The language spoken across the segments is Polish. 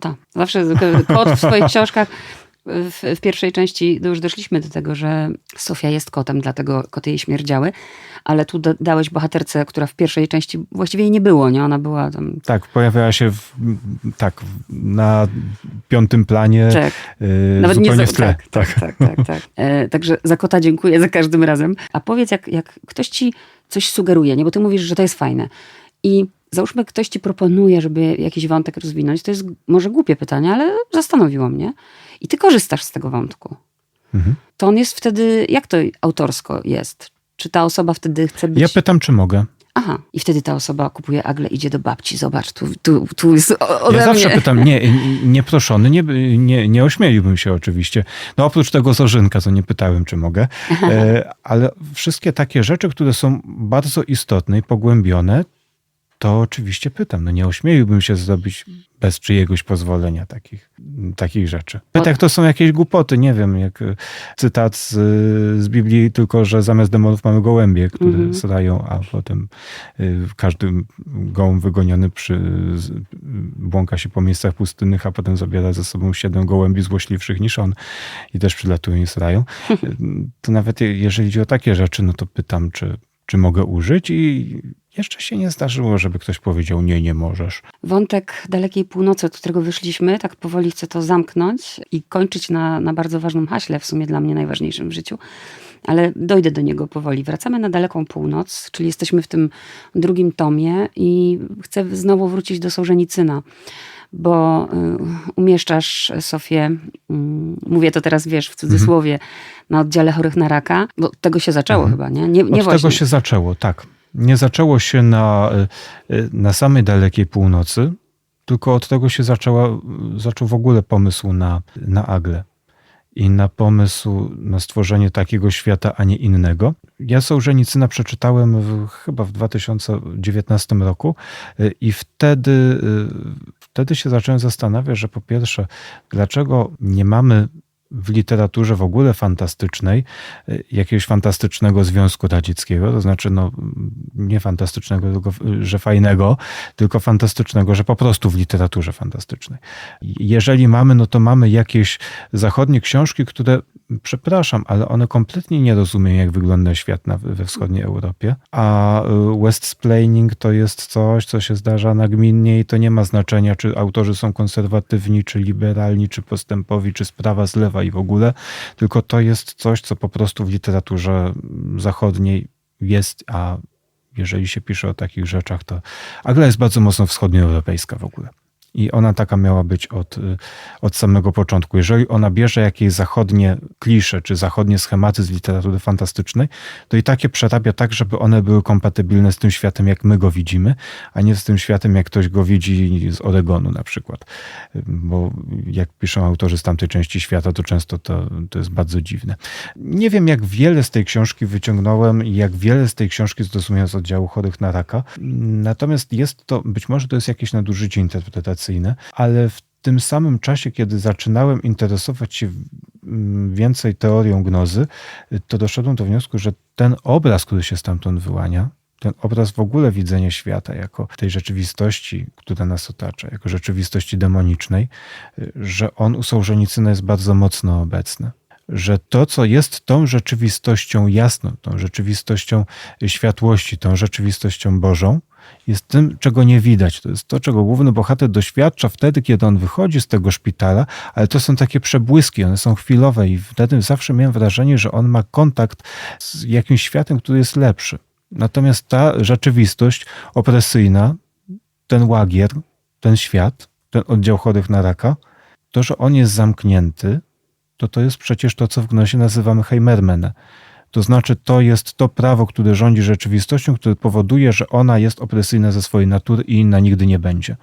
Tak, zawsze kot w swoich książkach. W, w, pierwszej części już doszliśmy do tego, że Sofia jest kotem, dlatego koty jej śmierdziały, ale tu do, dałeś bohaterce, która w pierwszej części właściwie jej nie było, nie? Ona była tam... Tak, pojawiała się w, tak, na piątym planie, tak. Yy, Nawet zupełnie nie za, w tle. Tak, tak, tak. tak, tak, tak. E, także za kota dziękuję za każdym razem. A powiedz, jak, jak ktoś ci coś sugeruje, nie? Bo ty mówisz, że to jest fajne. I załóżmy, ktoś ci proponuje, żeby jakiś wątek rozwinąć, to jest może głupie pytanie, ale zastanowiło mnie. I ty korzystasz z tego wątku. Mhm. To on jest wtedy, jak to autorsko jest? Czy ta osoba wtedy chce być... Ja pytam, czy mogę. Aha, i wtedy ta osoba kupuje agle, idzie do babci, zobacz, tu, tu, tu jest ode Ja zawsze mnie. pytam, nie, nieproszony, nie, nie, nie ośmieliłbym się oczywiście. No oprócz tego zorzynka, co nie pytałem, czy mogę, e, ale wszystkie takie rzeczy, które są bardzo istotne i pogłębione, to oczywiście pytam. No nie ośmieliłbym się zrobić bez czyjegoś pozwolenia takich, takich rzeczy. Tak, to są jakieś głupoty, nie wiem, jak e, cytat z, z Biblii, tylko że zamiast demonów mamy gołębie, które mm -hmm. srają, a potem y, każdy gołąb wygoniony przy, błąka się po miejscach pustynnych, a potem zabiera ze sobą siedem gołębi złośliwszych niż on i też przylatują i srają. To nawet jeżeli chodzi o takie rzeczy, no to pytam, czy, czy mogę użyć i jeszcze się nie zdarzyło, żeby ktoś powiedział nie, nie możesz. Wątek dalekiej północy, od którego wyszliśmy, tak powoli chcę to zamknąć i kończyć na, na bardzo ważnym haśle, w sumie dla mnie najważniejszym w życiu, ale dojdę do niego powoli. Wracamy na daleką północ, czyli jesteśmy w tym drugim tomie i chcę znowu wrócić do Sołżenicyna bo y, umieszczasz Sofię, y, mówię to teraz, wiesz, w cudzysłowie, mhm. na oddziale chorych na raka, bo tego się zaczęło mhm. chyba, nie? nie, nie od właśnie. tego się zaczęło, tak nie zaczęło się na, e, e, na samej dalekiej północy, tylko od tego się zaczęła, zaczął w ogóle pomysł na, na Agle i na pomysł na stworzenie takiego świata, a nie innego. Ja Sołżenicyna przeczytałem w, chyba w 2019 roku e, i wtedy, wtedy się zacząłem zastanawiać, że po pierwsze, dlaczego nie mamy w literaturze w ogóle fantastycznej y, jakiegoś fantastycznego związku radzieckiego, to znaczy no, nie fantastycznego, tylko, że fajnego, tylko fantastycznego, że po prostu w literaturze fantastycznej. Jeżeli mamy, no to mamy jakieś zachodnie książki, które przepraszam, ale one kompletnie nie rozumieją, jak wygląda świat na, we wschodniej Europie. A y, Westsplaining to jest coś, co się zdarza nagminnie i to nie ma znaczenia, czy autorzy są konserwatywni, czy liberalni, czy postępowi, czy sprawa z lewa i w ogóle, tylko to jest coś, co po prostu w literaturze zachodniej jest, a jeżeli się pisze o takich rzeczach, to Agla jest bardzo mocno wschodnioeuropejska w ogóle. I ona taka miała być od, y, od samego początku. Jeżeli ona bierze jakieś zachodnie klisze czy zachodnie schematy z literatury fantastycznej, to i takie przerabia tak, żeby one były kompatybilne z tym światem, jak my go widzimy, a nie z tym światem, jak ktoś go widzi z Oregonu na przykład. Bo jak piszą autorzy z tamtej części świata, to często to, to jest bardzo dziwne. Nie wiem, jak wiele z tej książki wyciągnąłem i jak wiele z tej książki zrozumiałem z oddziału chorych na raka. Natomiast jest to, być może to jest jakieś nadużycie interpretacji ale w tym samym czasie, kiedy zaczynałem interesować się mm, więcej teorią gnozy, to doszedłem do wniosku, że ten obraz, który się stamtąd wyłania, ten obraz w ogóle widzenia świata jako tej rzeczywistości, która nas otacza, jako rzeczywistości demonicznej, że on u Sołżenicyna jest bardzo mocno obecny. Że to, co jest tą rzeczywistością jasną, tą rzeczywistością światłości, tą rzeczywistością Bożą, jest tym, czego nie widać. To jest to, czego główny bohater doświadcza wtedy, kiedy on wychodzi z tego szpitala, ale to są takie przebłyski, one są chwilowe i wtedy zawsze miałem wrażenie, że on ma kontakt z jakimś światem, który jest lepszy. Natomiast ta rzeczywistość opresyjna, ten łagier, ten świat, ten oddział chorych na raka, to, że on jest zamknięty, to to jest przecież to, co w Gnosie nazywamy Heimermene to znaczy, to jest to prawo, które rządzi rzeczywistością, które powoduje, że ona jest opresyjna ze swojej natury i inna nigdy nie będzie.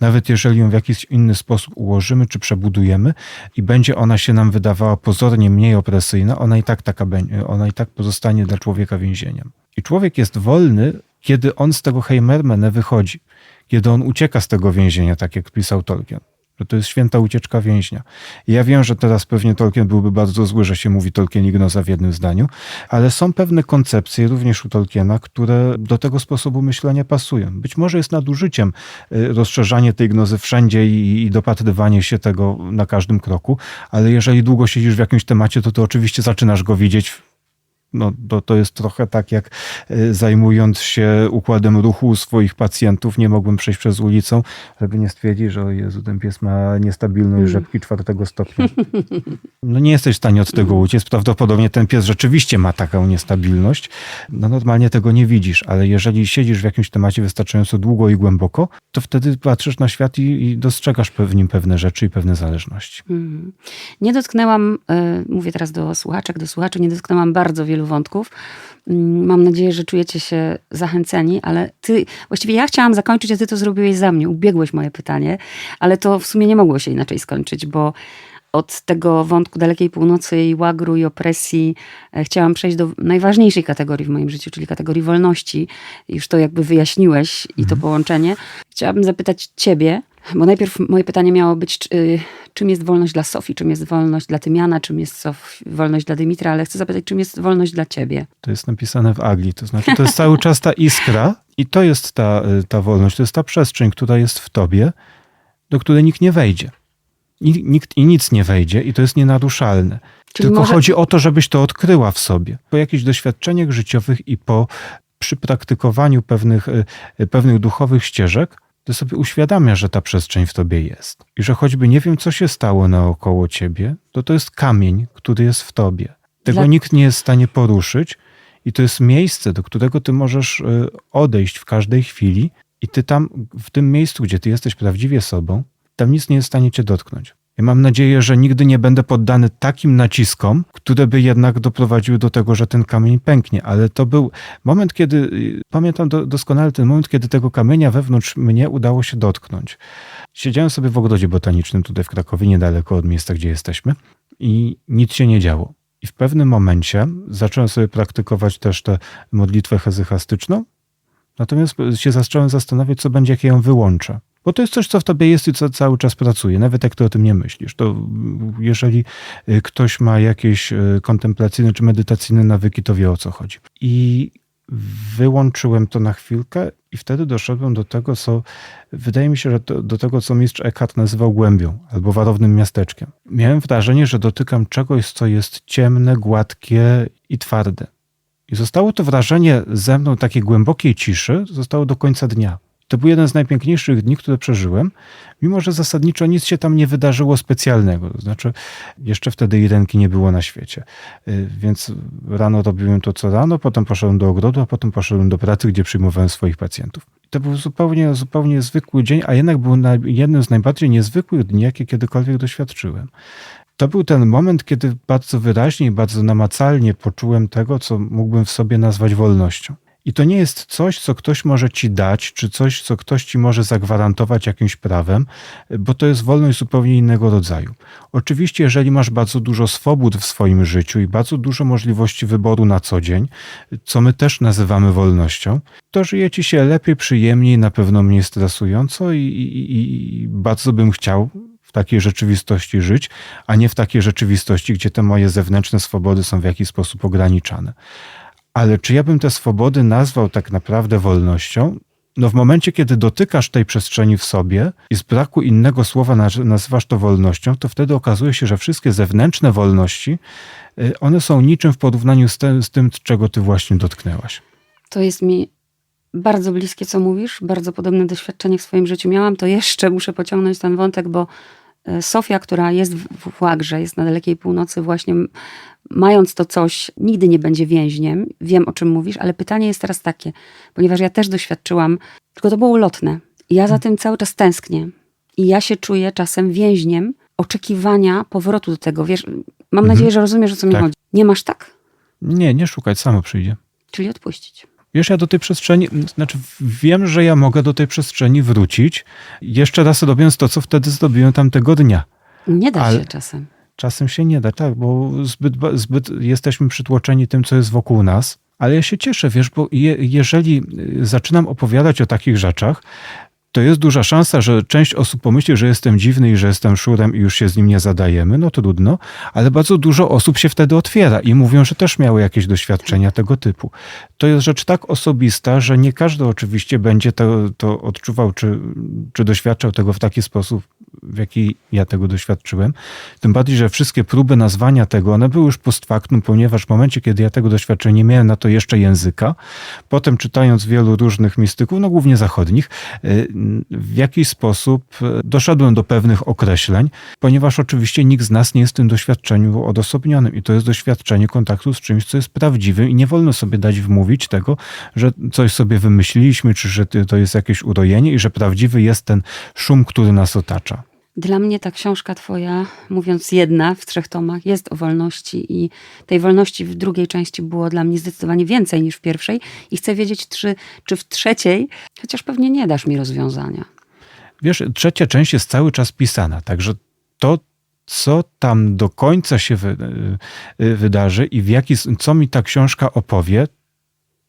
Nawet jeżeli ją w jakiś inny sposób ułożymy czy przebudujemy i będzie ona się nam wydawała pozornie mniej opresyjna, ona i tak taka ona i tak pozostanie dla człowieka więzieniem. I człowiek jest wolny, kiedy on z tego Heimermene wychodzi, kiedy on ucieka z tego więzienia, tak jak pisał Tolkien. Że to jest święta ucieczka więźnia. I ja wiem, że teraz pewnie Tolkien byłby bardzo zły, że się mówi Tolkien i gnoza w jednym zdaniu, ale są pewne koncepcje, również u Tolkiena, które do tego sposobu myślenia pasują. Być może jest nadużyciem y, rozszerzanie tej gnozy wszędzie i, i dopatrywanie się tego na każdym kroku, ale jeżeli długo siedzisz w jakimś temacie, to ty oczywiście zaczynasz go widzieć no, to, to jest trochę tak, jak y, zajmując się układem ruchu u swoich pacjentów, nie mogłem przejść przez ulicę, żeby nie stwierdzić, że o Jezu, ten pies ma niestabilność Mm. rzepki czwartego stopnia. No nie jesteś w stanie od tego uciec. Prawdopodobnie ten pies rzeczywiście ma taką niestabilność. No normalnie tego nie widzisz, ale jeżeli siedzisz w jakimś temacie wystarczająco długo i głęboko, to wtedy patrzysz na świat i, i dostrzegasz w nim pewne rzeczy i pewne zależności. Mhm. Nie dotknęłam, y, mówię teraz do słuchaczek, do słuchaczy, nie dotknęłam bardzo wielu wątków. Mm, Mam nadzieję, że czujecie się zachęceni, ale ty, właściwie ja chciałam zakończyć, a ty to zrobiłeś za mnie, ubiegłeś moje pytanie, ale to w sumie nie mogło się inaczej skończyć, bo od tego wątku dalekiej północy i łagru i opresji e, chciałam przejść do najważniejszej kategorii w moim życiu, czyli kategorii wolności. Już to jakby wyjaśniłeś i to połączenie. Chciałabym zapytać ciebie, bo najpierw moje pytanie miało być, czy, y, czym jest wolność dla Sofii, czym jest wolność dla Tymiana, czym jest Sof, wolność dla Dymitra, ale chcę zapytać, czym jest wolność dla ciebie? To jest napisane w Agli, to znaczy to jest cały czas ta iskra i to jest ta, y, ta wolność, to jest ta przestrzeń, która jest w tobie, do której nikt nie wejdzie. I, nikt i nic nie wejdzie i to jest nienaruszalne. Czyli Tylko może- chodzi o to, żebyś to odkryła w sobie. Po jakichś doświadczeniach życiowych i po przypraktykowaniu pewnych, y, pewnych duchowych ścieżek, to sobie uświadamia, że ta przestrzeń w tobie jest. I że choćby nie wiem, co się stało naokoło ciebie, to to jest kamień, który jest w tobie. Tego Dla- nikt nie jest w stanie poruszyć i to jest miejsce, do którego ty możesz y, odejść w każdej chwili i ty tam, w tym miejscu, gdzie ty jesteś prawdziwie sobą, tam nic nie jest w stanie cię dotknąć. Ja mam nadzieję, że nigdy nie będę poddany takim naciskom, które by jednak doprowadziły do tego, że ten kamień pęknie. Ale to był moment, kiedy, y, pamiętam do, doskonale ten moment, kiedy tego kamienia wewnątrz mnie udało się dotknąć. Siedziałem sobie w ogrodzie botanicznym tutaj w Krakowie, niedaleko od miejsca, gdzie jesteśmy i nic się nie działo. I w pewnym momencie zacząłem sobie praktykować też tę modlitwę hezychastyczną, natomiast się zacząłem zastanawiać, co będzie, jak ja ją wyłączę. Bo to jest coś, co w tobie jest i co cały czas pracuje, nawet jak ty o tym nie myślisz. To jeżeli y, ktoś ma jakieś y, kontemplacyjne czy medytacyjne nawyki, to wie o co chodzi. I wyłączyłem to na chwilkę i wtedy doszedłem do tego, co wydaje mi się, że to, do tego, co mistrz Eckhart nazywał głębią albo warownym miasteczkiem. Miałem wrażenie, że dotykam czegoś, co jest ciemne, gładkie i twarde. I zostało to wrażenie ze mną takiej głębokiej ciszy, zostało do końca dnia. To był jeden z najpiękniejszych dni, które przeżyłem, mimo że zasadniczo nic się tam nie wydarzyło specjalnego. To znaczy, jeszcze wtedy Irenki nie było na świecie. Y, Więc rano robiłem to, co rano, potem poszedłem do ogrodu, a potem poszedłem do pracy, gdzie przyjmowałem swoich pacjentów. To był zupełnie, zupełnie zwykły dzień, a jednak był jednym z najbardziej niezwykłych dni, jakie kiedykolwiek doświadczyłem. To był ten moment, kiedy bardzo wyraźnie i bardzo namacalnie poczułem tego, co mógłbym w sobie nazwać wolnością. I to nie jest coś, co ktoś może ci dać, czy coś, co ktoś ci może zagwarantować jakimś prawem, bo to jest wolność zupełnie innego rodzaju. Oczywiście, jeżeli masz bardzo dużo swobód w swoim życiu i bardzo dużo możliwości wyboru na co dzień, co my też nazywamy wolnością, to żyje ci się lepiej, przyjemniej, na pewno mniej stresująco i, i, i bardzo bym chciał w takiej rzeczywistości żyć, a nie w takiej rzeczywistości, gdzie te moje zewnętrzne swobody są w jakiś sposób ograniczane. Ale czy ja bym te swobody nazwał tak naprawdę wolnością? No w momencie, kiedy dotykasz tej przestrzeni w sobie i z braku innego słowa naz- nazywasz to wolnością, to wtedy okazuje się, że wszystkie zewnętrzne wolności, y, one są niczym w porównaniu z, te, z tym, czego ty właśnie dotknęłaś. To jest mi bardzo bliskie, co mówisz, bardzo podobne doświadczenie w swoim życiu miałam. To jeszcze muszę pociągnąć ten wątek, bo Sofia, która jest w Łagrze, jest na dalekiej północy, właśnie mając to coś, nigdy nie będzie więźniem. Wiem, o czym mówisz, ale pytanie jest teraz takie, ponieważ ja też doświadczyłam, tylko to było ulotne. Ja za tym cały czas tęsknię. I ja się czuję czasem więźniem oczekiwania powrotu do tego. Wiesz, mam nadzieję, że rozumiesz, o co mi Tak. chodzi. Nie masz tak? Nie, nie szukać, samo przyjdzie. Czyli odpuścić. Wiesz, ja do tej przestrzeni, znaczy wiem, że ja mogę do tej przestrzeni wrócić, jeszcze raz robiąc to, co wtedy zrobiłem tamtego dnia. Nie da Ale- się czasem. Czasem się nie da, tak, bo zbyt, zbyt jesteśmy przytłoczeni tym, co jest wokół nas. Ale ja się cieszę, wiesz, bo je, jeżeli y, zaczynam opowiadać o takich rzeczach, to jest duża szansa, że część osób pomyśli, że jestem dziwny i że jestem szurem i już się z nim nie zadajemy, no trudno, ale bardzo dużo osób się wtedy otwiera i mówią, że też miały jakieś doświadczenia tego typu. To jest rzecz tak osobista, że nie każdy oczywiście będzie to, to odczuwał, czy, czy doświadczał tego w taki sposób, w jaki ja tego doświadczyłem. Tym bardziej, że wszystkie próby nazwania tego, one były już post factum, ponieważ w momencie, kiedy ja tego doświadczenia nie miałem na to jeszcze języka, potem czytając wielu różnych mistyków, no głównie zachodnich, y, w jakiś sposób y, doszedłem do pewnych określeń, ponieważ oczywiście nikt z nas nie jest w tym doświadczeniu odosobnionym i to jest doświadczenie kontaktu z czymś, co jest prawdziwym i nie wolno sobie dać wmówić tego, że coś sobie wymyśliliśmy, czy że to jest jakieś urojenie i że prawdziwy jest ten szum, który nas otacza. Dla mnie ta książka twoja, mówiąc jedna w trzech tomach, jest o wolności i tej wolności w drugiej części było dla mnie zdecydowanie więcej niż w pierwszej i chcę wiedzieć, czy, czy w trzeciej, chociaż pewnie nie dasz mi rozwiązania. Wiesz, trzecia część jest cały czas pisana, także to, co tam do końca się wy, y, wydarzy i w jaki, co mi ta książka opowie,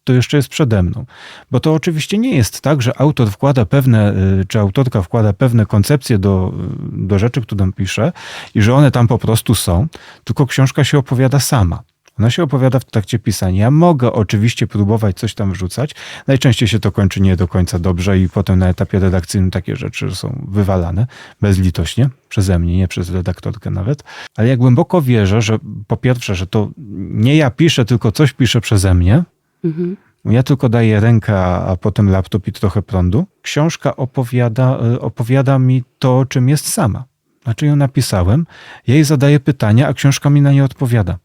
to jeszcze jest przede mną. Bo to oczywiście nie jest tak, że autor wkłada pewne, y, czy autorka wkłada pewne koncepcje do, y, do rzeczy, które pisze i że one tam po prostu są, tylko książka się opowiada sama. Ona się opowiada w trakcie pisania. Ja mogę oczywiście próbować coś tam wrzucać. Najczęściej się to kończy nie do końca dobrze i potem na etapie redakcyjnym takie rzeczy są wywalane bezlitośnie przeze mnie, nie przez redaktorkę nawet. Ale ja głęboko wierzę, że po pierwsze, że to nie ja piszę, tylko coś piszę przeze mnie. Mhm. Ja tylko daję rękę, a potem laptop i trochę prądu. Książka opowiada, y, opowiada mi to, czym jest sama. Znaczy ją napisałem, jej zadaję pytania, a książka mi na nie odpowiada.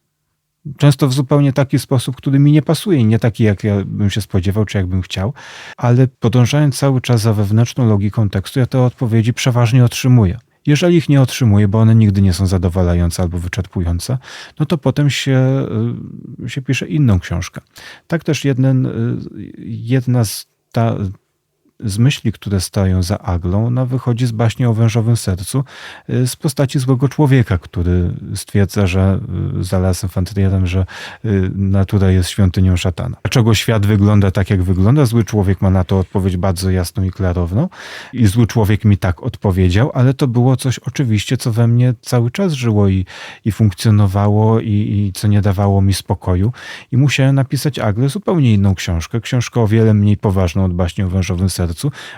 Często w zupełnie taki sposób, który mi nie pasuje, nie taki, jak ja bym się spodziewał, czy jakbym chciał, ale podążając cały czas za wewnętrzną logiką tekstu, ja te odpowiedzi przeważnie otrzymuję. Jeżeli ich nie otrzymuję, bo one nigdy nie są zadowalające albo wyczerpujące, no to potem się, y, się pisze inną książkę. Tak też jeden, y, jedna z, ta, z myśli, które stają za Aglą, ona wychodzi z baśni o wężowym sercu, y, z postaci złego człowieka, który stwierdza, że y, za lasem Fantrierem, że y, natura jest świątynią szatana. Dlaczego świat wygląda tak, jak wygląda? Zły człowiek ma na to odpowiedź bardzo jasną i klarowną. I zły człowiek mi tak odpowiedział, ale to było coś oczywiście, co we mnie cały czas żyło i, i funkcjonowało i, i co nie dawało mi spokoju. I musiałem napisać Aglę zupełnie inną książkę, książkę o wiele mniej poważną od baśni o wężowym sercu,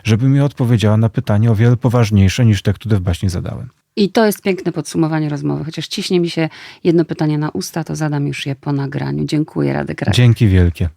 żeby mi odpowiedziała na pytanie o wiele poważniejsze niż te, które w baśni zadałem. I to jest piękne podsumowanie rozmowy. Chociaż ciśnie mi się jedno pytanie na usta, to zadam już je po nagraniu. Dziękuję, Radek. Dzięki wielkie.